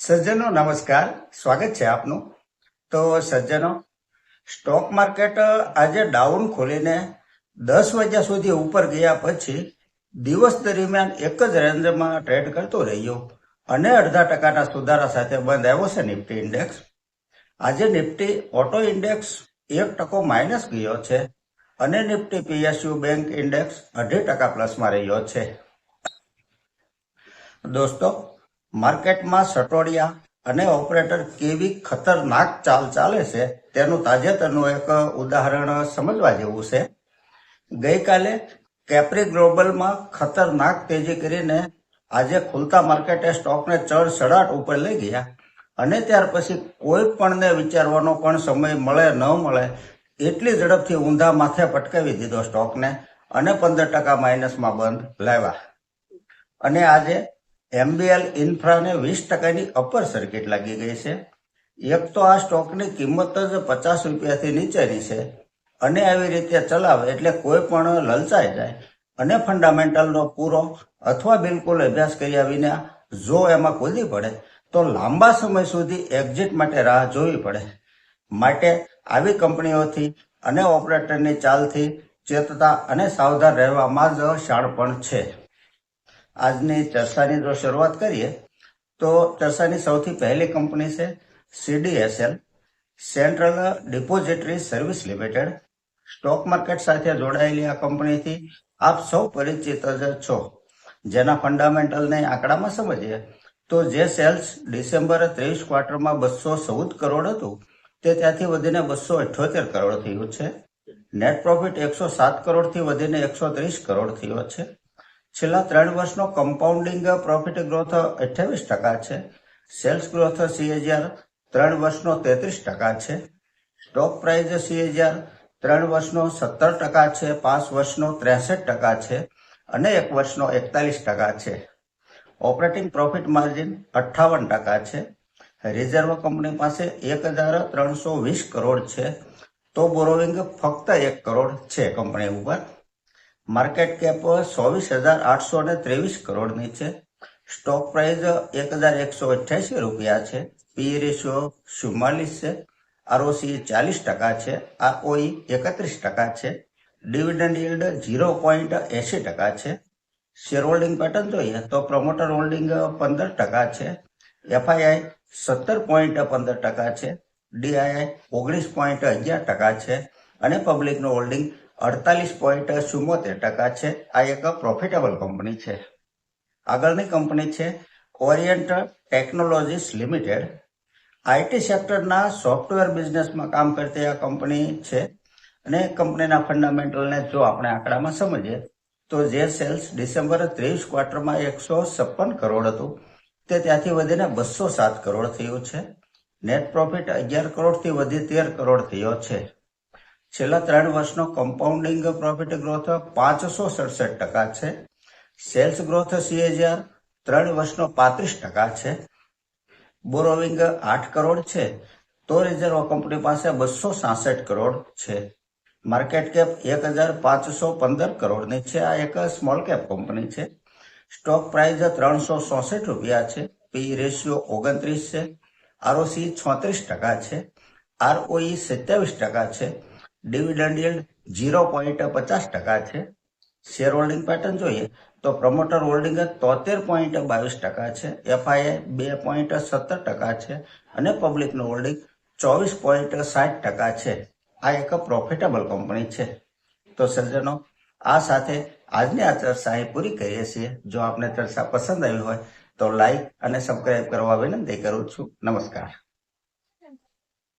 સજ્જનો, નમસ્કાર. સ્વાગત છે આપનું. તો સજ્જનો, સ્ટોક માર્કેટ આજે ડાઉન ખોલીને દસ વાગ્યા સુધી ઉપર ગયા પછી દિવસ દરમિયાન એક જ રેન્જમાં ટ્રેડ કરતો રહ્યો અને અડધા ટકાના સુધારા સાથે બંધ આવ્યો છે નિફ્ટી ઇન્ડેક્સ. આજે નિફ્ટી ઓટો ઇન્ડેક્સ એક ટકો માઇનસ ગયો છે અને નિફ્ટી પીએસયુ બેંક ઇન્ડેક્સ અઢી ટકા પ્લસમાં રહ્યો છે. દોસ્તો માર્કેટમાં સટોડિયા અને ઓપરેટર કેવી ખતરનાક ચાલ ચાલે છે તેનું તાજેતરનું એક ઉદાહરણ સમજવા જેવું છે. ગઈકાલે કેપ્રી ગ્લોબલમાં ખતરનાક તેજી કરીને આજે ખુલતા માર્કેટે સ્ટોકને ચડ સડાટ ઉપર લઈ ગયા અને ત્યાર પછી કોઈ પણને વિચારવાનો પણ સમય મળે ન મળે એટલી ઝડપથી ઊંધા માથે પટકાવી દીધો સ્ટોકને અને પંદર ટકા માઇનસમાં બંધ લાવ્યા. અને આજે એમબીએલ ઇન્ફ્રાને વીસ ટકાની અપર સર્કિટ લાગી ગઈ છે. એક તો આ સ્ટોકની કિંમત જ પચાસ રૂપિયાથી નીચેની છે અને આવી રીતે ચલાવે એટલે કોઈ પણ લલચાઈ જાય. અને ફંડામેન્ટલનો પૂરો અથવા બિલકુલ અભ્યાસ કર્યા વિના જો એમાં કૂદી પડે, તો લાંબા સમય સુધી એક્ઝિટ માટે રાહ જોવી પડે. માટે આવી કંપનીઓથી અને ઓપરેટરની ચાલથી ચેતતા અને સાવધાન રહેવામાં જ શાણપણ છે. આજની ચર્ચાની જો શરૂઆત કરીએ, તો ચર્ચાની સૌથી પહેલી કંપની છે CDSL, central depository service limited. Stock market સાથે જોડાયેલી આ કંપનીથી આપ સૌ પરિચિત જ છો. જેના ફંડામેન્ટલને આંકડામાં સમજીએ, તો જે સેલ્સ ડિસેમ્બર ત્રેવીસ ક્વાર્ટરમાં બસો ચૌદ કરોડ હતું, તે ત્યાંથી વધીને બસો અઠ્યોતેર કરોડ થયું છે. નેટ પ્રોફિટ એકસો સાત કરોડથી વધીને એકસો ત્રીસ કરોડ થયો છે. છેલ્લા ત્રણ વર્ષનો કમ્પાઉન્ડિંગ પ્રોફિટ ગ્રોથ અઠ્યાવીસ ટકા છે. સેલ્સ ગ્રોથ સીએજીઆર ત્રણ વર્ષનો તેત્રીસ ટકા છે. સ્ટોક પ્રાઇઝ સીએજીઆર ત્રણ વર્ષનો સત્તર ટકા છે. પાંચ વર્ષનો ત્રેસઠ ટકા છે અને એક વર્ષનો એકતાલીસ ટકા છે. ઓપરેટિંગ પ્રોફિટ માર્જિન અઠ્ઠાવન ટકા છે. રિઝર્વ કંપની પાસે એક હજાર ત્રણસો વીસ કરોડ છે. તો બોરોવિંગ ફક્ત એક કરોડ છે કંપની ઉપર. માર્કેટ કેપ ચોવીસ હજાર આઠસો ને ત્રેવીસ કરોડની છે. સ્ટોક પ્રાઇસ એક હજાર એકસો અઠ્યાસી રૂપિયા છે. પી રેશિયો ચુમ્માલીસ છે. આરઓસી ચાલીસ ટકા છે. આરઓઈ એકત્રીસ ટકા છે. ડિવિડન્ડ યીલ્ડ ઝીરો પોઈન્ટ એસી ટકા છે. શેર હોલ્ડિંગ પેટર્ન જોઈએ તો પ્રમોટર હોલ્ડિંગ પંદર ટકા છે. એફઆઈઆઈ સત્તર પોઈન્ટ પંદર ટકા છે. ડીઆઈઆઈ ઓગણીસ પોઈન્ટ અગિયાર ટકા છે. અને પબ્લિકનું હોલ્ડિંગ અડતાલીસ પોઈન્ટ ચુમ્મોતેર ટકા છે. આ એક પ્રોફિટેબલ કંપની છે. આગળની કંપની છે ઓરિયન્ટ ટેકનોલોજીસ લિમિટેડ આઈટી સેક્ટરના સોફ્ટવેર બિઝનેસમાં કામ કરતી આ કંપની છે અને કંપનીના ફંડામેન્ટલને જો આપણે આંકડામાં સમજીએ, તો જે સેલ્સ ડિસેમ્બર ત્રેવીસ ક્વાર્ટરમાં એકસો છપ્પન કરોડ હતું. તે ત્યાંથી વધીને બસો સાત કરોડ થયું છે. નેટ પ્રોફિટ અગિયાર કરોડથી વધી તેર કરોડ થયો છે. છેલ્લા ત્રણ વર્ષનો કમ્પાઉન્ડિંગ પ્રોફિટ ગ્રોથ પાંચસો સડસઠ ટકા છે. સેલ્સ ગ્રોથ સીએજીઆર ત્રણ વર્ષનો પાંત્રીસ ટકા છે. બોરોવિંગ આઠ કરોડ છે. તો રિઝર્વ કંપની પાસે બસો સાસઠ કરોડ છે. માર્કેટ કેપ એક હજાર પાંચસો પંદર કરોડની છે. આ એક સ્મોલ કેપ કંપની છે. સ્ટોક પ્રાઇસ ત્રણસો ચોસઠ રૂપિયા છે. પી રેશિયો ઓગણત્રીસ છે. આરઓસી છોત્રીસ ટકા છે. આરઓઈ સત્યાવીસ ટકા છે. ડિવિડન્ડ yield ઝીરો પોઈન્ટ પચાસ ટકા છે. શેર હોલ્ડિંગ પેટર્ન જોઈએ તો પ્રમોટર હોલ્ડિંગ તોતેર પોઈન્ટ બાવીસ ટકા છે. એફઆઈએ બે પોઈન્ટ સત્તર ટકા છે અને પબ્લિકનું હોલ્ડિંગ ચોવીસ પોઈન્ટ સાઠ ટકા છે. આ એક પ્રોફિટેબલ કંપની છે. તો સર્જનો આ સાથે આજની આ ચર્ચા પૂરી કરીએ છીએ. જો આપને ચર્ચા પસંદ આવી હોય તો લાઈક અને સબસ્ક્રાઈબ કરવા વિનંતી કરું છું. નમસ્કાર.